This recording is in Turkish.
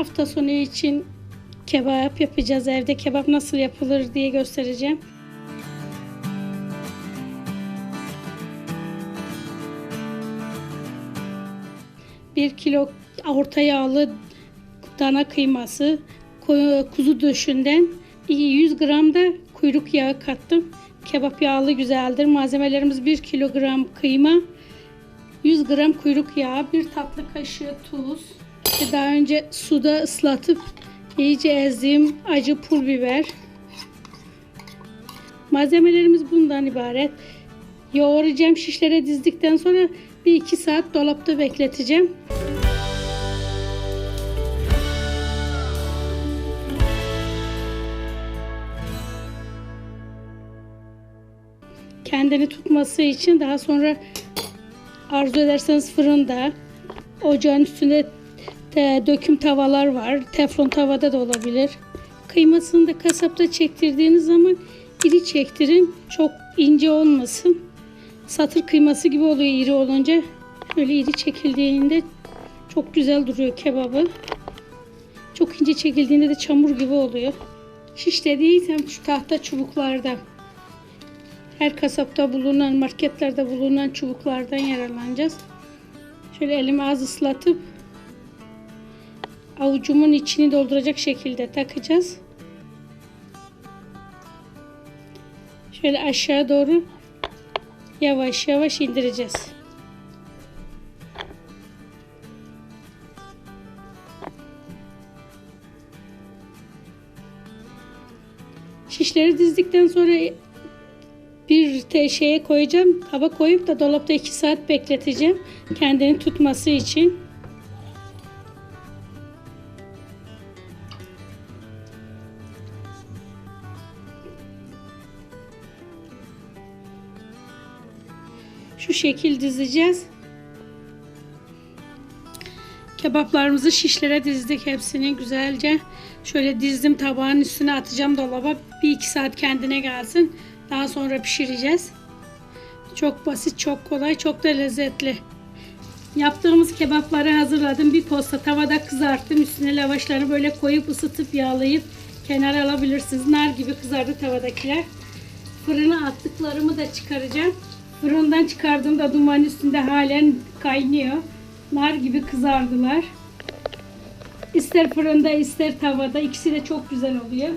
Hafta sonu için kebap yapacağız. Evde kebap nasıl yapılır diye göstereceğim. Bir kilo orta yağlı dana kıyması, kuzu döşünden 100 gram da kuyruk yağı kattım. Kebap yağlı güzeldir. Malzemelerimiz 1 kilogram kıyma, 100 gram kuyruk yağı, 1 tatlı kaşığı tuz, daha önce suda ıslatıp iyice ezdiğim acı pul biber. Malzemelerimiz bundan ibaret. Yoğuracağım şişlere dizdikten sonra bir iki saat dolapta bekleteceğim. Kendini tutması için daha sonra arzu ederseniz fırında ocağın üstünde de döküm tavalar var. Teflon tavada da olabilir. Kıymasını da kasapta çektirdiğiniz zaman iri çektirin. Çok ince olmasın. Satır kıyması gibi oluyor iri olunca. Böyle iri çekildiğinde çok güzel duruyor kebabı. Çok ince çekildiğinde de çamur gibi oluyor. Şiş dediysem şu tahta çubuklarda. Her kasapta bulunan, marketlerde bulunan çubuklardan yararlanacağız. Şöyle elimi az ıslatıp avucumun içini dolduracak şekilde takacağız. Şöyle aşağı doğru yavaş yavaş indireceğiz. Şişleri dizdikten sonra bir te- şeye koyacağım. Kaba koyup da dolapta 2 saat bekleteceğim. Kendini tutması için. Şu şekil dizeceğiz. Kebaplarımızı şişlere dizdik hepsini güzelce. Şöyle dizdim tabağın üstüne atacağım dolaba. Bir iki saat kendine gelsin. Daha sonra pişireceğiz. Çok basit, çok kolay, çok da lezzetli. Yaptığımız kebapları hazırladım. Bir posta tavada kızarttım. Üstüne lavaşları böyle koyup ısıtıp yağlayıp kenara alabilirsiniz. Nar gibi kızardı tavadakiler. Fırına attıklarımı da çıkaracağım. Fırından çıkardığımda duman üstünde halen kaynıyor. Nar gibi kızardılar. İster fırında ister tavada ikisi de çok güzel oluyor.